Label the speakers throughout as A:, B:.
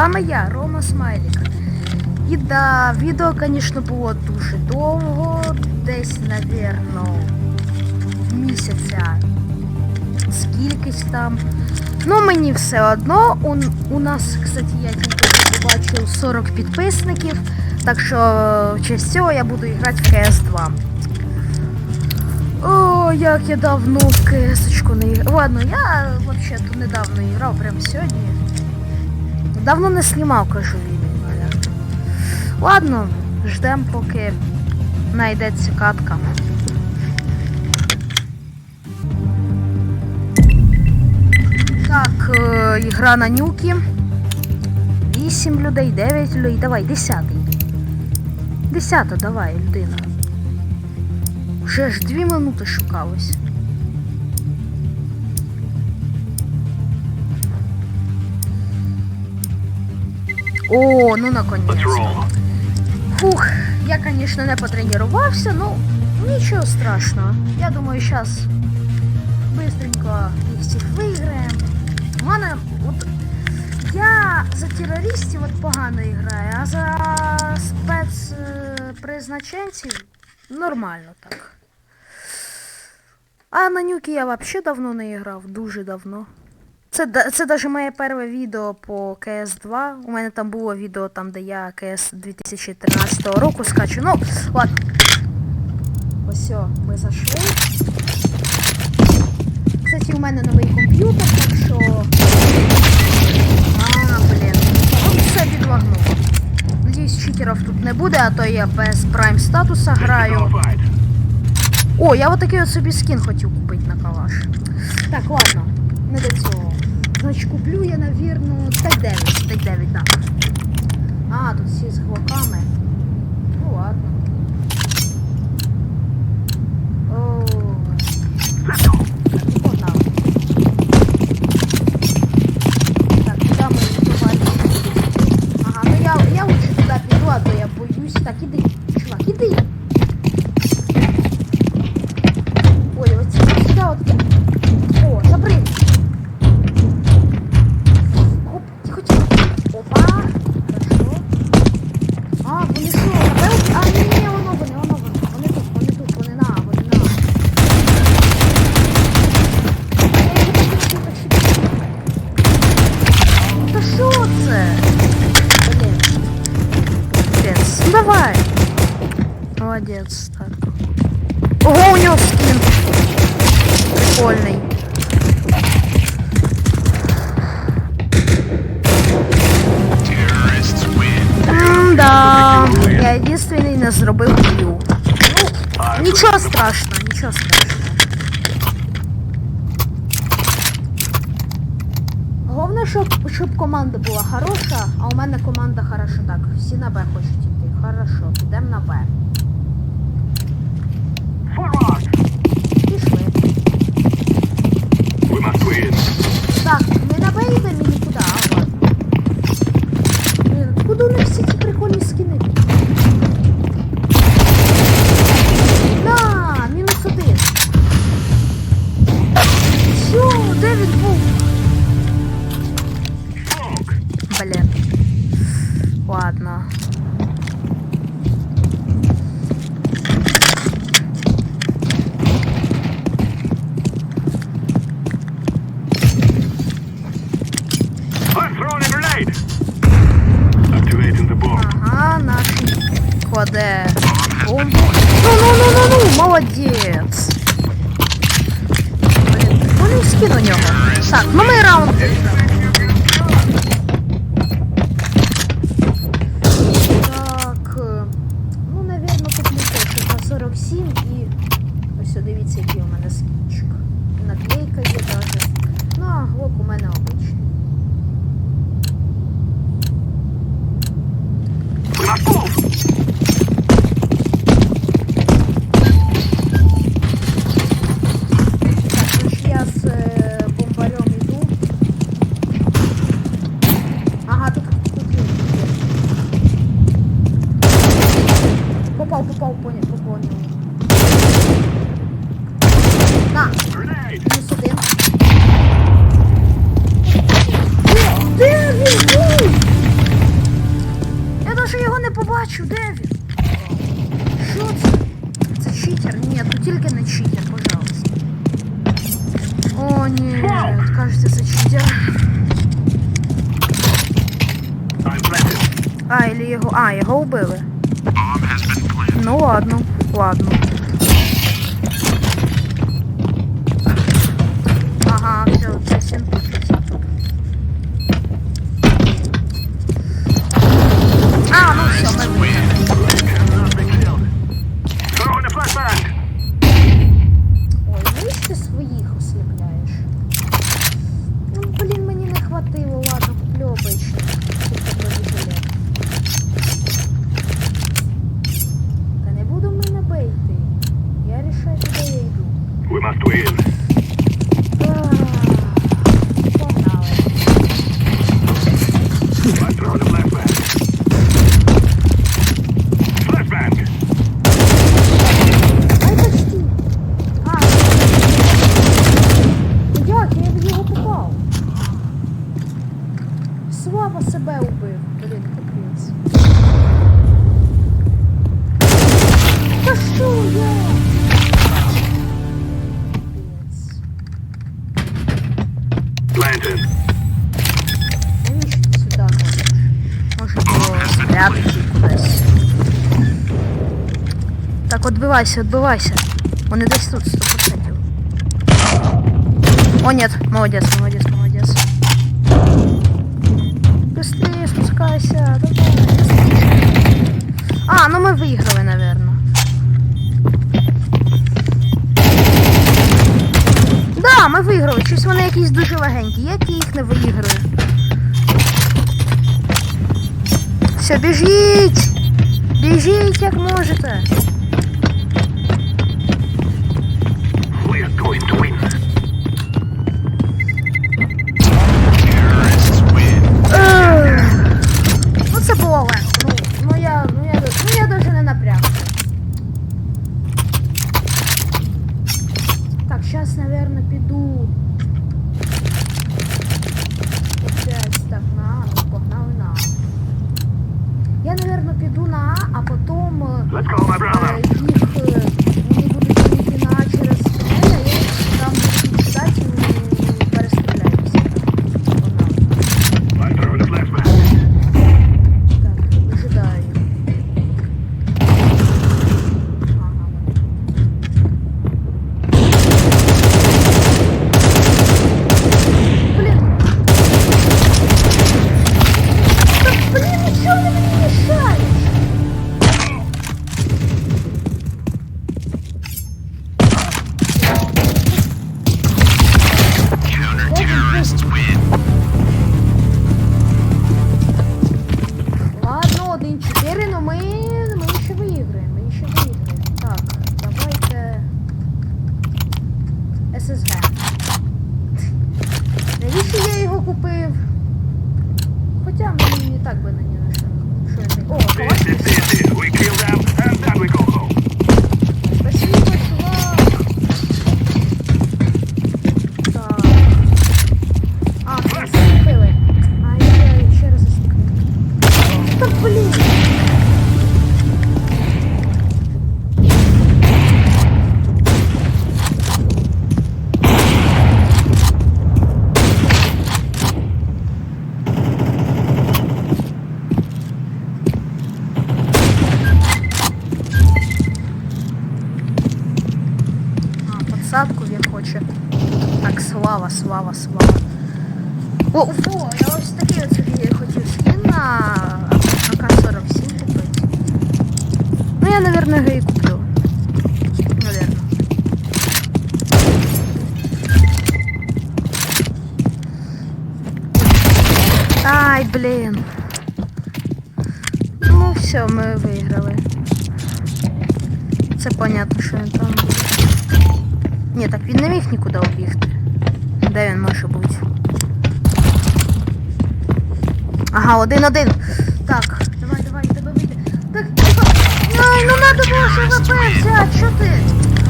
A: вами я, Рома Смайлік. І да, відео, звісно, було дуже довго, десь, навірно, місяця скількись там. Ну, мені все одно. У, у нас, кстати, я тільки бачу 40 підписників. Так що в честь цього я буду грати в CS2. О, як я давно в CS не. Ладно, я взагалі недавно грав, прям сьогодні. Давно не знімав, кажу відео. Ладно, ждем, поки знайдеться катка. Так, е, ігра на нюки. 8 людей, 9 людей. Давай, 10. 10, давай, людина. Вже ж 2 минути шукалось. О, ну наконец-то. Фух, я, конечно, не потренувався, ну нічого страшного. Я думаю, зараз быстренько їх всіх виграємо. У мене от я за терористів от погано граю, а за спецпризначенців нормально так. А на нюки я взагалі давно не грав, дуже давно. Це, це навіть моє перше відео по CS2. У мене там було відео там, де я CS 2013 року скачу. Ну, ладно. Ось, ми зайшли. Кстати, у мене новий комп'ютер, так що. А, блін. Ну, все відлагнуло. Надіюсь, читерів тут не буде, а то я без прайм статуса граю. О, я отакий от собі скін хотів купити на калаш. Так, ладно, не до цього. Значить, куплю я, навірно, Т9. Т9, так. А, тут всі з глоками. Молодець, так. Ого, у нього скін. Прикольний. М-да. Я єдиний не зробив к'ю. Ну, нічого страшного, нічого страшного. Головне, щоб, щоб команда була хороша, а у мене команда хороша. Так, всі на Б хочуть йти. Хорошо, підемо на Б. прикольний скін у нього. Так, ну Попав, попав, поняв, поняв. На, мінус один. Де, де він був? бачу, де він? Що це? Це читер? Ні, тут тільки не читер, пожалуйста. О, ні, кажеться, це читер. А, или його. А, його убили. Ну ладно, ладно. Слава себе убив. Блін, капець. Та що я?
B: Planted.
A: Навіщо ти сюди ходиш? Може до спрятати кудись. Так, отбивайся, отбивайся. Вони десь тут 100%. О, нет, молодец, молодец. Да, ми виграли. Щось вони якісь дуже легенькі. Як я їх не виіграю? Все, біжіть! Біжіть, як можете.
B: We're going to win.
A: Слава, слава. О, о, я ось такий от собі хотів скін на АК-47 купити. Ну я, наверное, і куплю. Наверно. Ай, блін. Ну все, ми виграли. Це понятно, що він там. Ні, так він не міг нікуди убігти. Де він може бути? Ага, один-один. Так, давай, давай, тебе вийде. Так, Ай, ну, ну надо було ВП взяти, що ти?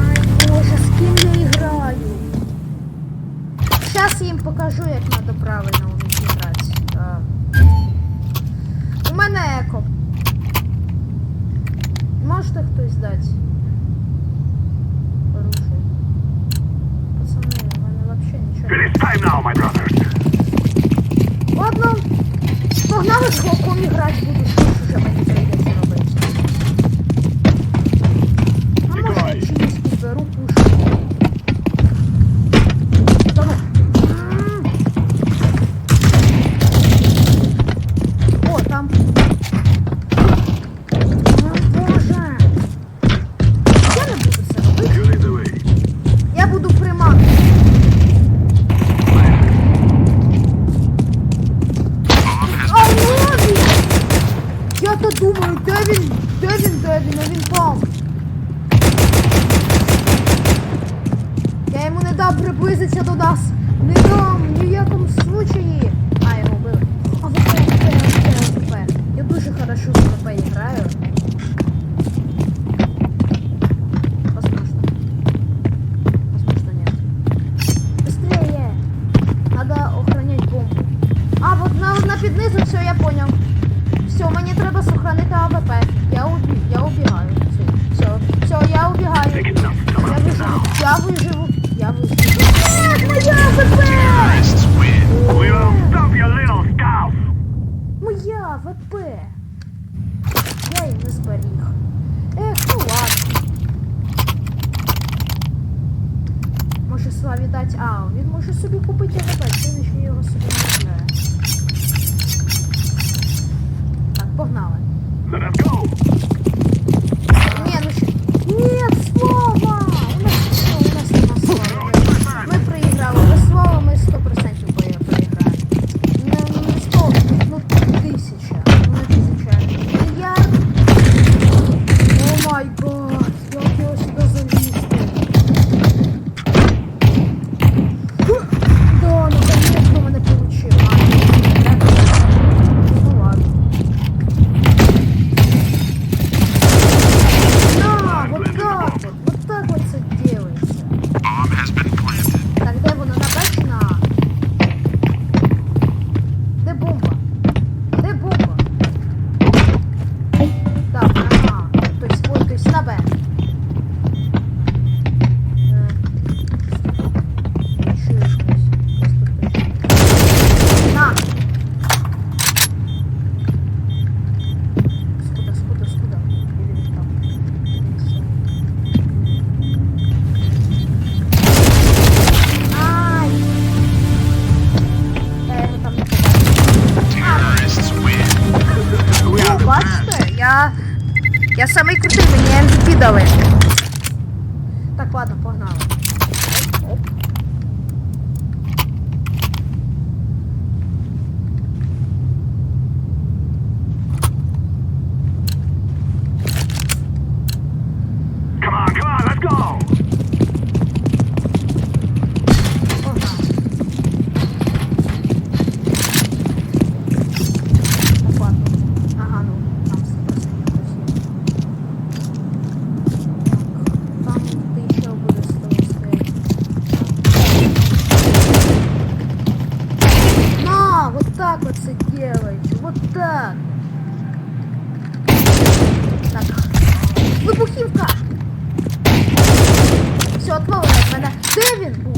A: Ай, боже, з ким я граю? Зараз я їм покажу, як надо правильно у них грати. У мене еко. Можете хтось дати? Ладно, погнали з грати буду. Пошли, мені MVP дали. Так, ладно, погнали. Seven.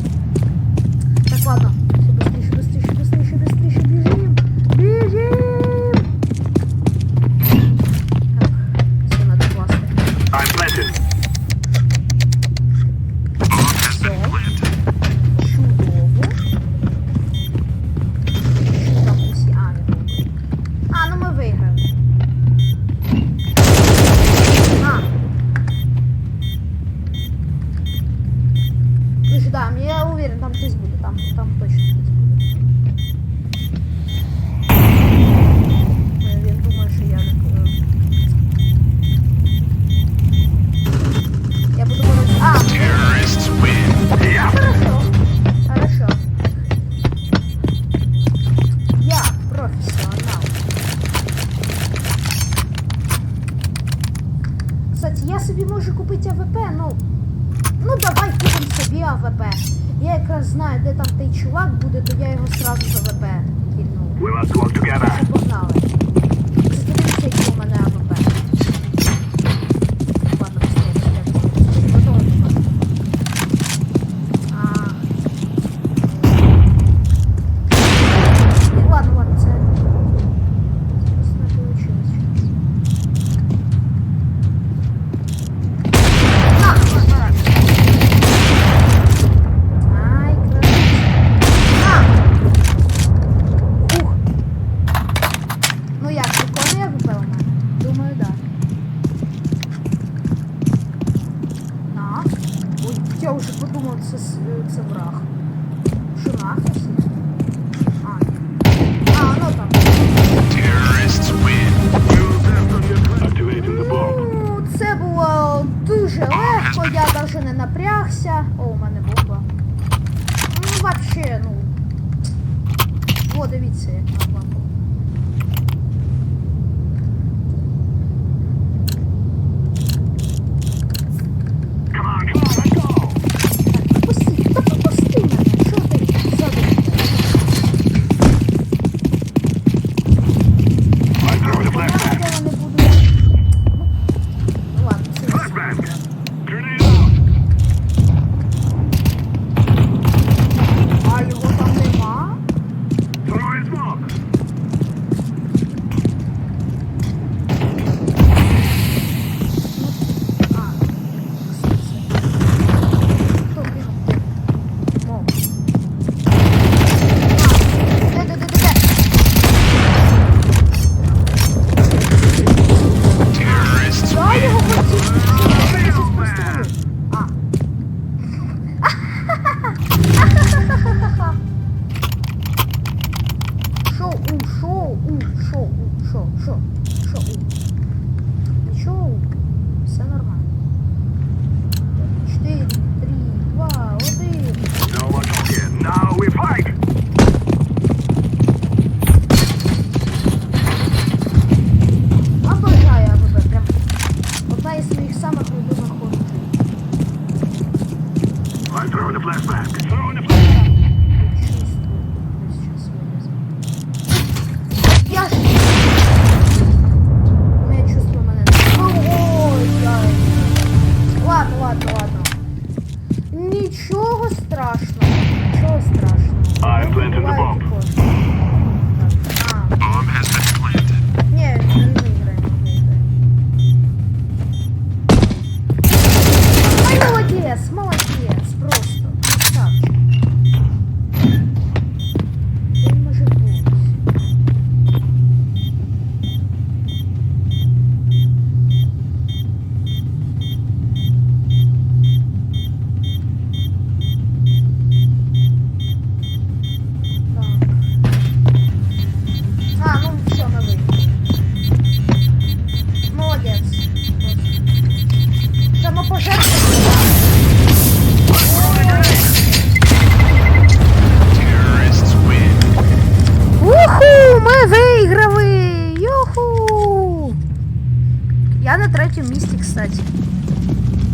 A: даже не напрягся. О, у мене бомба. Ну вообще, ну. О, дивіться, як на бомба.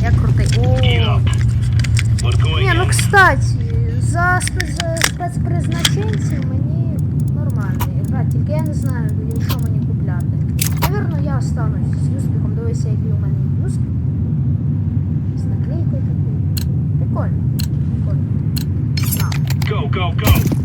A: Я крутой. О. Не, ну кстати, за спецпризначенців мені нормально грати, только я не знаю, що мені купляти. Навірно, я останусь с юспіхом, дивися, який у мене юспіх. З наклейкою такою. Прикольно. Прикольно.
B: Go, go, go!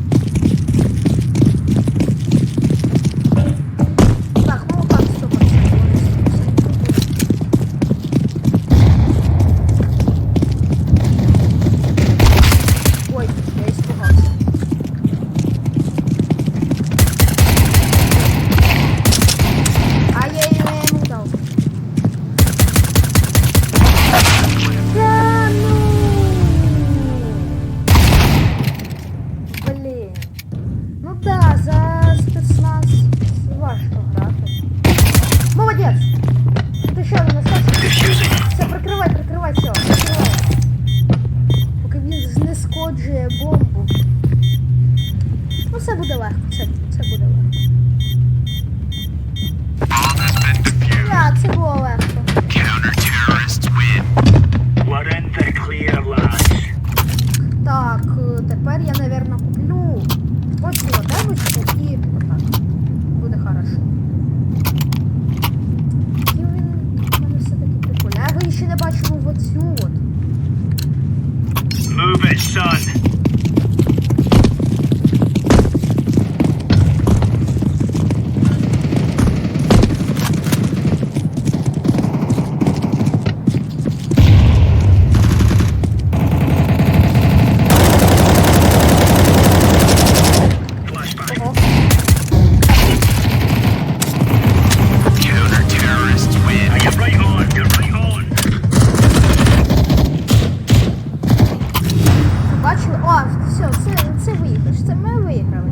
A: бачили. О, все, це це виграш. Це ми виграли.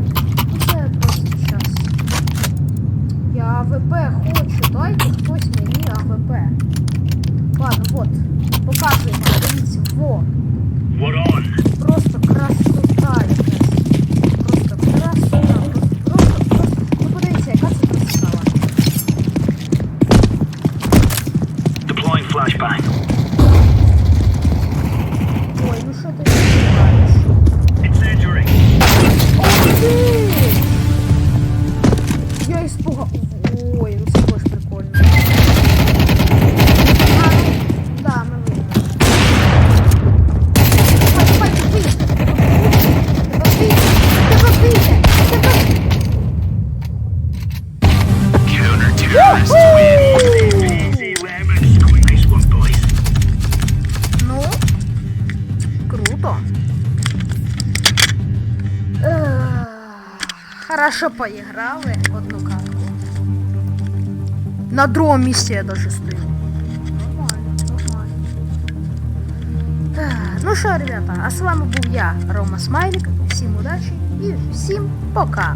A: Ну, це просто час. Я АВП хочу, дайте хтось мені АВП. Ладно, вот. Показуємо, дивіться, во. Просто красота. Хорошо поіграли одну катку. На другому місці я даже стою. Нормально, нормально. Так, ну що, ребята, а с вами був я, Рома Смайлик. Всім удачі і всім пока!